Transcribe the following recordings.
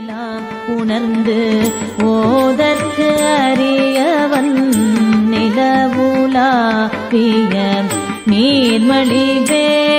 எல்லாம் உணர்ந்து ஓதற்கு அறியவன் நிலவுலா பிய நீர்மழி வேணியன்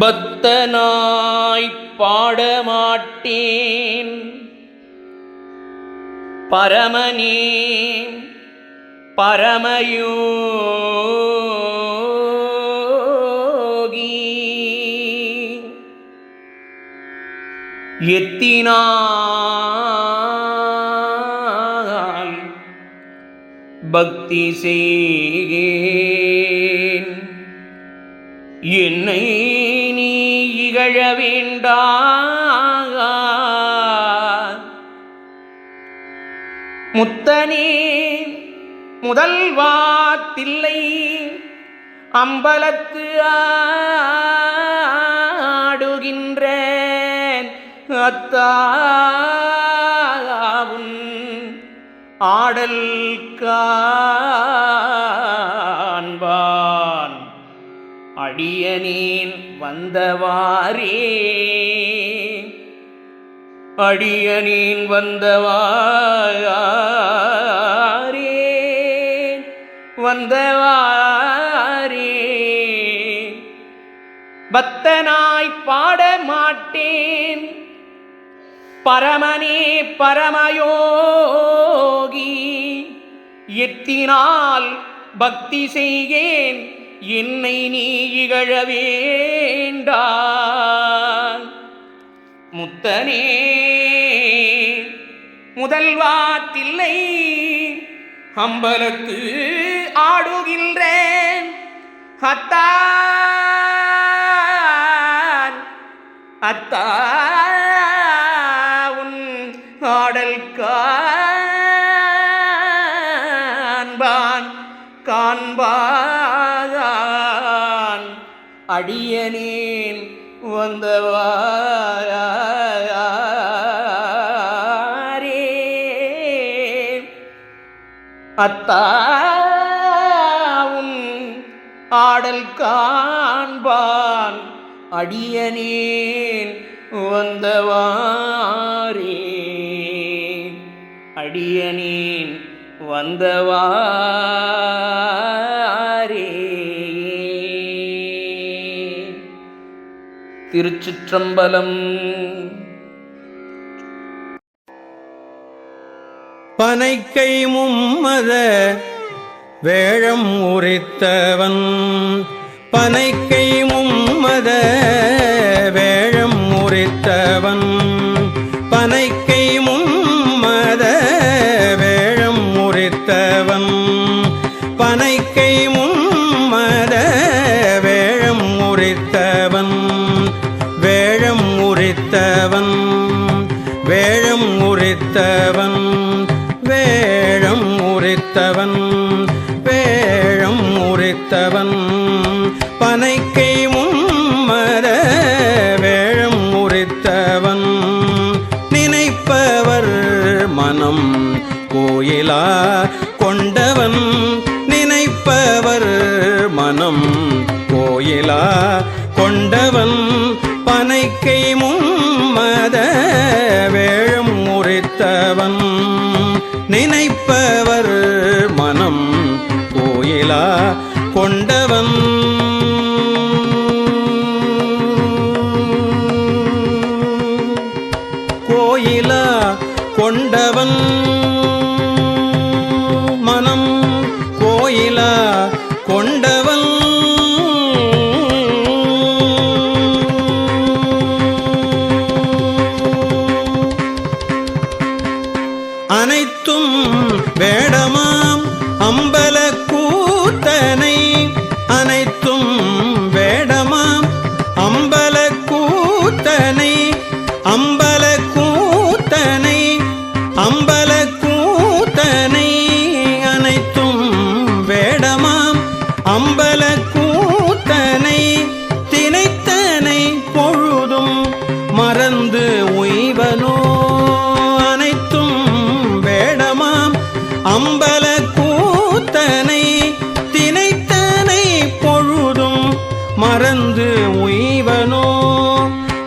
பக்தனாய் பாடமாட்டேன். பரமனே பரமயோகி. எத்தினால் பக்தி செய்கேன். என்னை இகழ வேண்டா முத்தனே முதல்வா தில்லை அம்பலத்து ஆடுகின்ற அத்தாவும் ஆடல் காண்பான் அடியனேன் வந்தவாரே அடியனேன் வந்தவாரே வந்தவாரே பக்தனாய் பாட மாட்டேன் பரமனே பரமயோகி. எத்தினால் பக்தி செய்கேன் என்னை நீ இகழ வேண்டா முத்தனே முதல்வாத்தில்லை அம்பலத்து ஆடுகின்றேன். அத்தான் அத்தான் காண்பான் காண்பான் அடியனேன் வந்தவாரே அத்தாவும் ஆடல் காண்பான் அடியனேன் வந்தவாரே அடியனேன் வந்தவா திருச்சிற்றம்பலம். பனைக்கை மும்மத வேழம் உரித்தவன். பனைக்கை மும்மத வேழம் உரித்தவன். பனைக்கை மும்மத வேழம் உரித்தவன். பனைக்கை உரித்தவன் வேழம் உரித்தவன் பனைக்கை மும்மர வேழம் உரித்தவன். நினைப்பவர் மனம் கோயிலா கொண்டவன் நினைப்பவர் மனம் கோயிலா கொண்டவன். பனைக்கை மும்மத வேழம் உரித்தவன். நினைப்பவர் மனம் கோயிலா கொண்ட அனைத்தும் வேடமாம் அம்பல கூத்தனை அம்பல கூத்தனை தினைத்தனை பொழுதும் மறந்து உய்வனோ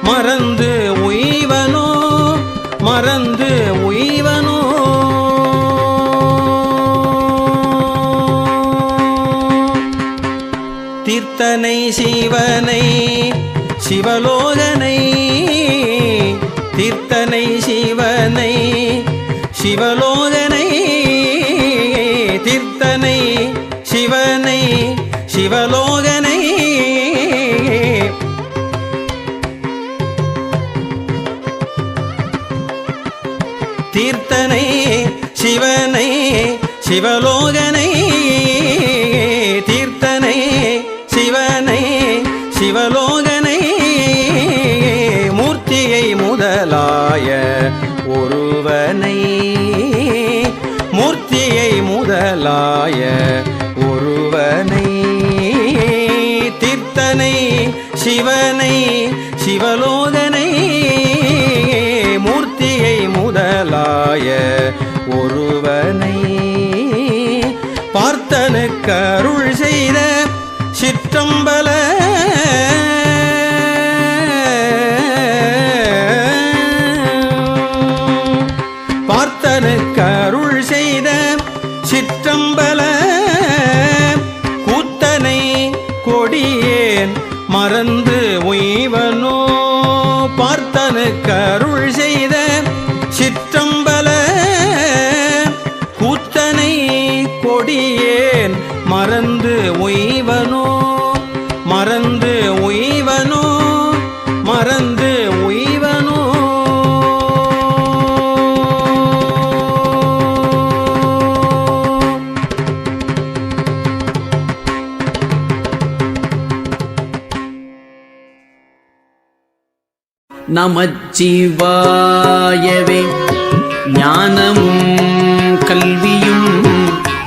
மறந்து உய்வனோ மறந்து உய்வனோ. தீர்த்தனை சிவனை சிவலோகனை தீர்த்தனை சிவனை சிவலோ சிவலோகனை. தீர்த்தனை சிவனை சிவலோகனை. தீர்த்தனை சிவனை சிவலோகனை. மூர்த்தியை முதலாய ஒருவனை. மூர்த்தியை முதலாய ஒருவனை. சிவனை சிவலோ அருள் செய்த நமச்சிவாயவே. ஞானமும் கல்வியும்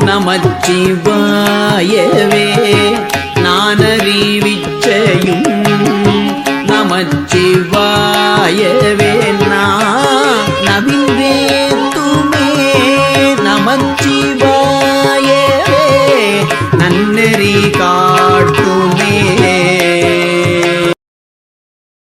நமச்சிவாயவே. நானறிவிச்சையும் நமச்சிவாயவே. நான்